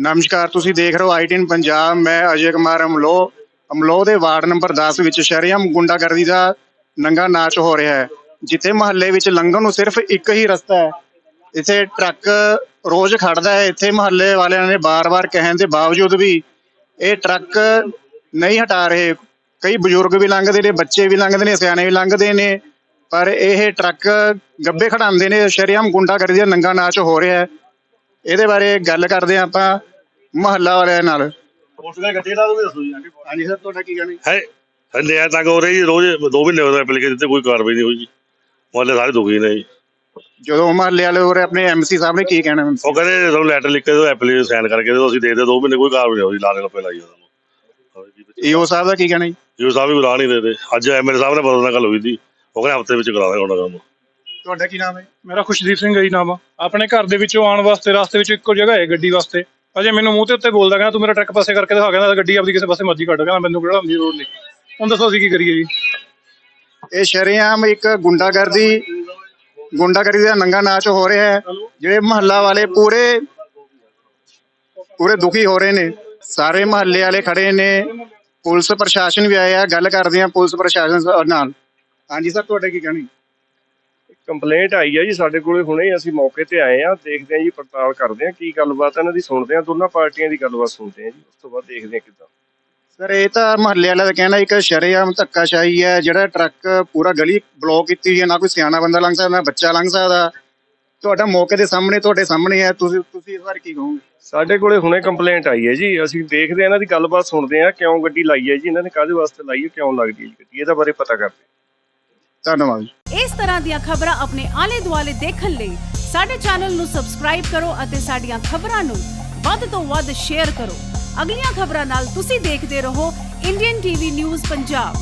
ਨਮਸਕਾਰ, ਤੁਸੀਂ ਦੇਖ ਰਹੇ ਹੋ ਆਈਟੀਨ ਪੰਜਾਬ। ਮੈਂ ਅਜੇ ਕੁਮਾਰ ਅਮਲੋ ਅਮਲੋ ਦੇ ਵਾਰਡ ਨੰਬਰ 10 ਵਿੱਚ ਸ਼ਰੇਆਮ ਗੁੰਡਾਗਰਦੀ ਦਾ ਨੰਗਾ ਨਾਚ ਹੋ ਰਿਹਾ ਹੈ। ਜਿੱਥੇ ਮਹੱਲੇ ਵਿੱਚ ਲੰਘਣ ਨੂੰ ਸਿਰਫ ਇੱਕ ਹੀ ਰਸਤਾ ਹੈ। ਇੱਥੇ ਟਰੱਕ ਰੋਜ਼ ਖੜਦਾ ਹੈ। ਇੱਥੇ ਮਹੱਲੇ ਵਾਲਿਆਂ ਨੇ ਬਾਰ-ਬਾਰ ਕਹਿਣ ਦੇ ਬਾਵਜੂਦ ਵੀ ਇਹ ਟਰੱਕ ਨਹੀਂ ਹਟਾ ਰਹੇ। ਕਈ ਬਜ਼ੁਰਗ ਵੀ ਲੰਘਦੇ ਨੇ, ਬੱਚੇ ਵੀ ਲੰਘਦੇ ਨੇ, ਸਿਆਣੇ ਵੀ ਲੰਘਦੇ ਨੇ। ਪਰ ਇਹ ਟਰੱਕ ਗੱਬੇ ਖੜਾਉਂਦੇ ਨੇ ਸ਼ਰੇਆਮ ਗੁੰਡਾਗਰਦੀ ਦਾ ਨੰਗਾ ਨਾਚ ਹੋ ਰਿਹਾ ਹੈ। ਇਹਦੇ ਬਾਰੇ ਗੱਲ ਕਰਦੇ ਹਾਂ ਆਪਾਂ ਮਹੱਲਾ ਵਾਲਿਆਂ ਨਾਲ। ਪੁਲਿਸ ਨੇ ਗੱਡੀ ਦਾ ਵੀ ਦੱਸੋ ਜੀ। ਹਾਂਜੀ ਸਰ ਤੁਹਾਡਾ ਕੀ ਕਹਿਣਾ ਹੈ ਹਲੇ ਆ ਤੱਕ ਹੋ ਰਹੀ ਜੀ ਰੋਜ਼ ਦੋ ਮਹੀਨੇ ਹੋ ਗਏ ਐਪਲੀਕੇਸ਼ਨ ਤੇ ਕੋਈ ਕਾਰਵਾਈ ਨਹੀਂ ਹੋਈ ਜੀ। ਮੁਹੱਲੇ ਸਾਰੇ ਦੁਖੀ ਨੇ ਜੀ। ਜਦੋਂ ਮਹੱਲੇ ਵਾਲੇ ਹੋਰ ਆਪਣੇ ਐਮਸੀ ਸਾਹਿਬ ਨੇ ਕੀ ਕਹਿਣਾ? ਉਹ ਕਹਿੰਦੇ ਤੁਹਾਨੂੰ ਲੈਟਰ ਲਿਖ ਕੇ ਦਿਓ ਐਪਲੀਕੇਸ਼ਨ ਸਾਈਨ ਕਰਕੇ ਦਿਓ ਅਸੀਂ ਦੇ ਦੇ ਦੋ ਮਹੀਨੇ ਕੋਈ ਕਾਰਵਾਈ ਨਹੀਂ ਹੋਈ ਲਾਲੇ ਲੱਪੇ ਲਾਈ ਉਹਨਾਂ ਨੂੰ। ਈਓ ਸਾਹਿਬ ਦਾ ਕੀ ਕਹਿਣਾ ਜੀ? ਜੀ ਸਾਹਿਬ ਵੀ ਬੁਲਾ ਨਹੀਂ ਦੇ ਦੇ ਅੱਜ ਐਮਐਲਏ ਸਾਹਿਬ ਨੇ ਬਦਲ ਨਾਲ ਗੱਲ ਹੋਈ ਸੀ। ਉਹ ਕਹਿੰਦੇ ਹਫ਼ਤੇ ਵਿੱਚ ਕਰਾ ਦਾਂਗੇ ਉਹਨਾਂ ਕੰਮ? ਤੁਹਾਡਾ ਕੀ ਨਾਮ ਹੈ? ਮੇਰਾ ਖੁਸ਼ਦੀਪ ਸਿੰਘ ਹੈ ਜੀ ਨਾਮ। ਆ। ਆਪਣੇ ਘਰ ਦੇ ਵਿੱਚੋਂ ਆਉਣ ਵਾਸਤੇ ਰਸਤੇ ਵਿੱਚ ਇੱਕੋ ਜਗ੍ਹਾ ਹੈ ਗੱਡੀ ਵਾਸਤੇ। ਅਜੇ ਮੈਨੂੰ ਮੂੰਹ ਤੇ ਉੱਤੇ ਬੋਲਦਾ ਕਹਿੰਦਾ ਤੂੰ ਮੇਰਾ ਟਰੱਕ ਪਾਸੇ ਕਰਕੇ ਦਿਖਾ। ਕਹਿੰਦਾ ਗੱਡੀ ਆਪਦੀ ਕਿਸੇ ਪਾਸੇ ਮਰਜ਼ੀ ਕੱਢ। ਕਹਿੰਦਾ ਮੈਨੂੰ ਕਿਹੜਾ ਹੁੰਦੀ ਰੋਡ ਨਹੀਂ। ਹੁਣ ਦੱਸੋ ਅਸੀਂ ਕੀ ਕਰੀਏ ਜੀ? ਇਹ ਸ਼ਰੇਆਮ ਇੱਕ ਗੁੰਡਾਗਰਦੀ ਗੁੰਡਾਗਰਦੀ ਦਾ ਨੰਗਾ ਨਾਚ ਹੋ ਰਿਹਾ ਹੈ ਜਿਹੜੇ ਮਹੱਲਾ ਵਾਲੇ ਪੂਰੇ ਪੂਰੇ ਦੁਖੀ ਹੋ ਰਹੇ ਨੇ। ਸਾਰੇ ਮਹੱਲੇ ਵਾਲੇ ਖੜੇ ਨੇ। ਪੁਲਿਸ ਪ੍ਰਸ਼ਾਸਨ ਵੀ ਆਇਆ ਗੱਲ ਕਰਦੇ ਆ ਪੁਲਿਸ ਪ੍ਰਸ਼ਾਸਨ ਨਾਲ। ਹਾਂਜੀ ਸਰ ਤੁਹਾਡਾ ਕੀ ਕਹਿਣਾ? ਕੰਪਲੇਂਟ ਆਈ ਹੈ ਜੀ ਸਾਡੇ ਕੋਲੇ ਹੁਣੇ ਹੀ ਅਸੀਂ ਮੌਕੇ ਤੇ ਆਏ ਆ ਦੇਖਦੇ ਆ ਜੀ ਪੜਤਾਲ ਕਰਦੇ ਆ ਕੀ ਗੱਲਬਾਤ ਹੈ ਇਹਨਾਂ ਦੀ ਸੁਣਦੇ ਆ ਦੋਨਾਂ ਪਾਰਟੀਆਂ ਦੀ ਗੱਲਬਾਤ ਸੁਣਦੇ ਆ ਜੀ ਉਸ ਤੋਂ ਬਾਅਦ ਦੇਖਦੇ ਆ ਕਿੱਦਾਂ ਸਰ ਇਹ ਤਾਂ ਮਹੱਲੇ ਵਾਲਾ ਦਾ ਕਹਿਣਾ ਇੱਕ ਸ਼ਰੇਆਮ ਧੱਕਾਸ਼ਾਹੀ ਹੈ ਜਿਹੜਾ ਟਰੱਕ ਪੂਰਾ ਗਲੀ ਬਲੌਕ ਕੀਤੀ ਹੈ ਨਾ ਕੋਈ ਸਿਆਣਾ ਬੰਦਾ ਲੰਘ ਸਕਦਾ ਨਾ ਬੱਚਾ ਲੰਘ ਸਕਦਾ ਤੁਹਾਡਾ ਮੌਕੇ ਦੇ ਸਾਹਮਣੇ ਤੁਹਾਡੇ ਸਾਹਮਣੇ ਹੈ ਤੁਸੀਂ ਤੁਸੀਂ ਇਸ ਬਾਰੇ ਕੀ ਕਹੋਗੇ ਸਾਡੇ ਕੋਲੇ ਹੁਣੇ ਕੰਪਲੇਂਟ ਆਈ ਹੈ ਜੀ ਅਸੀਂ ਦੇਖਦੇ ਆ ਇਹਨਾਂ ਦੀ ਗੱਲਬਾਤ ਸੁਣਦੇ ਆ ਕਿਉਂ ਗੱਡੀ ਲਾਈ ਹੈ ਜੀ ਇਹਨਾਂ ਨੇ ਕਾਹਦੇ ਵਾਸਤੇ ਲਾਈ ਹੈ ਕਿਉਂ ਲੱਗਦੀ ਹੈ ਜੀ ਗੱਡੀ ਇਹਦਾ ਬਾਰੇ ਪਤਾ ਕਰਦੇ ਆ। ਧੰਨਵਾਦ ਇਸ ਤਰ੍ਹਾਂ ਦੀਆਂ ਖਬਰਾਂ ਆਪਣੇ ਆਲੇ ਦੁਆਲੇ ਦੇਖਣ ਲਈ ਸਾਡੇ ਚੈਨਲ ਨੂੰ ਸਬਸਕ੍ਰਾਈਬ ਕਰੋ ਅਤੇ ਸਾਡੀਆਂ ਖਬਰਾਂ ਨੂੰ ਵੱਧ ਤੋਂ ਵੱਧ ਸ਼ੇਅਰ ਕਰੋ। ਅਗਲੀਆਂ ਖਬਰਾਂ ਨਾਲ ਤੁਸੀਂ ਦੇਖਦੇ ਰਹੋ। Indian TV news Punjab.